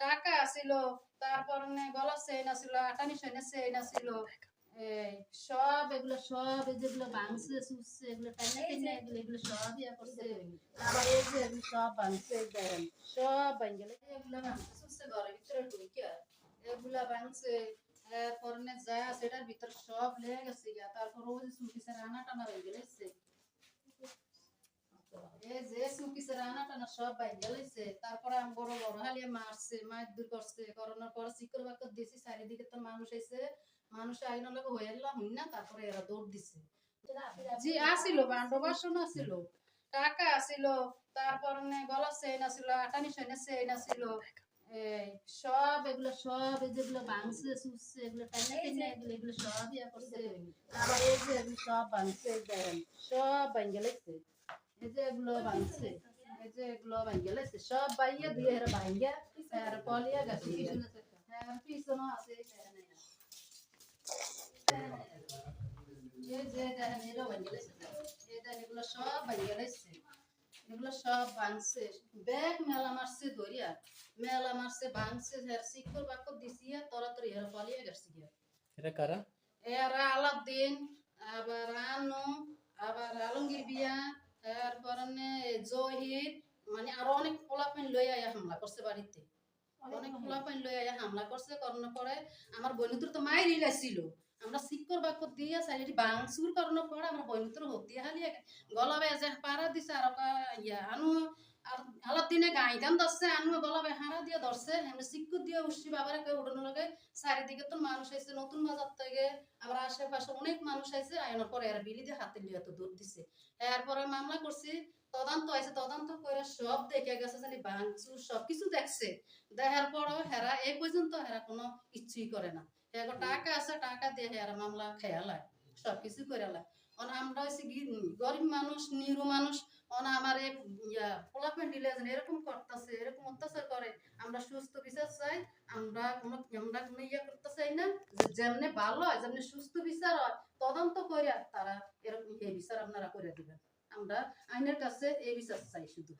টাকা আছিল তারপর গলা চেইন আছিল আটানি সৈনের চেইন আছিল সব এগুলো সব যেগুলো ভাঙছে চুষছে এগুলো টাইনে এগুলো এগুলো সব ইয়া করছে। আবার এই যে এগুলো সব ভাঙছে দেখেন। সব ভাঙ গেলে এগুলো ভাঙছে চুষছে ঘরের ভিতরে ঢুকে এগুলা ভাঙছে এরপর নে যা সেটার ভিতর সব লেগে গেছে গিয়া। তারপর ওই যে সুকিসে রান্না টানা হয়ে গেছে এই যে রান্না টানা সব ভাঙ গেছে তারপরে আমি বড় বড় হালিয়ে মারছে মার দূর করছে করোনার পরে শিকর বাকর দিয়েছি চারিদিকে তো মানুষ এসে মানুষ আইন লোক হয়ে এলাম হই না তারপরে এরা দৌড় দিছে। জি আসিল বান্ড বাসন আসিল টাকা আসিল তারপর গলা চেইন আসিল আটানি সৈনের চেইন আসিল সব এগুলো সব যেগুলো ভাঙছে এগুলো টাইনে টেনে এগুলো এগুলো সব ইয়া করছে আবার এই যে এগুলো সব ভাঙছে এই সব ভাঙ্গে লাগছে এই যে এগুলো ভাঙছে এগুলো ভাঙ্গে লাগছে সব বাইয়া দিয়ে হেরা ভাঙ্গা আর পলিয়া গেছে হ্যাঁ পিছনে আছে এই দেখেন এই। এই যে দেখেন এরও ভাঙ্গে লাগছে এই দেখেন এগুলো সব ভাঙ্গে লাগছে এগুলো সব ভাঙছে ব্যাগ মেলা মারছে ধরিয়া মেলা মারছে ভাঙছে হের শিকর বাকর দিছিয়া তরাতরি হের পালিয়ে গেছে গিয়া এটা কারা এরা আলাদ্দিন আবার রানু আবার আলমগীর বিয়া তারপর জহির মানে আরও অনেক পোলাপাইন লই আয়া হামলা করছে বাড়িতে। অনেক পোলাপাইন লই আয়া হামলা করছে করানোর পরে আমার বৈনুতুর তো মায়ের ছিল। আমরা শিকর বাকর দিয়ে সাইডি বাংসুর করানোর পরে আমার বৈনুতুর হতিয়া হালিয়ে গলা বেজে পারা দিছে আর ইয়া আনু আর আলাপ দিনে গাইদান ধরছে আনু গলা বেহারা দিয়ে ধরছে। এমনি শিক্ষক দিয়ে উঠছি বাবারে কেউ উঠানোর লগে চারিদিকে তো মানুষ আইছে নতুন বাজার থেকে আবার আশেপাশে অনেক মানুষ আইছে। আয়নার পরে এরা বিলি দিয়ে হাতে লিয়ে তো দৌড় দিছে। এরপরে মামলা করছি তদন্ত আছে তদন্ত করে সব দেখে গেছে জানি ভাঙচুর সব কিছু দেখছে। দেখার পরও হেরা এই পর্যন্ত হেরা কোনো ইচ্ছুই করে না। এগো টাকা আছে টাকা দিয়ে হেরা মামলা খেয়ালায় সব কিছু করে লায়। অন আমরা হচ্ছে গরিব মানুষ নিরু মানুষ অন আমার এই পোলাপেন দিলে এরকম করতেছে এরকম অত্যাচার করে। আমরা সুস্থ বিচার চাই আমরা কোনো আমরা কোনো ইয়ে করতে চাই না। যেমনি ভালো হয় যেমনি সুস্থ বিচার হয় তদন্ত করে তারা এরকম এই বিচার আপনারা করে দিবেন। আমরা আইনের কাছে এই বিচার চাই শুধু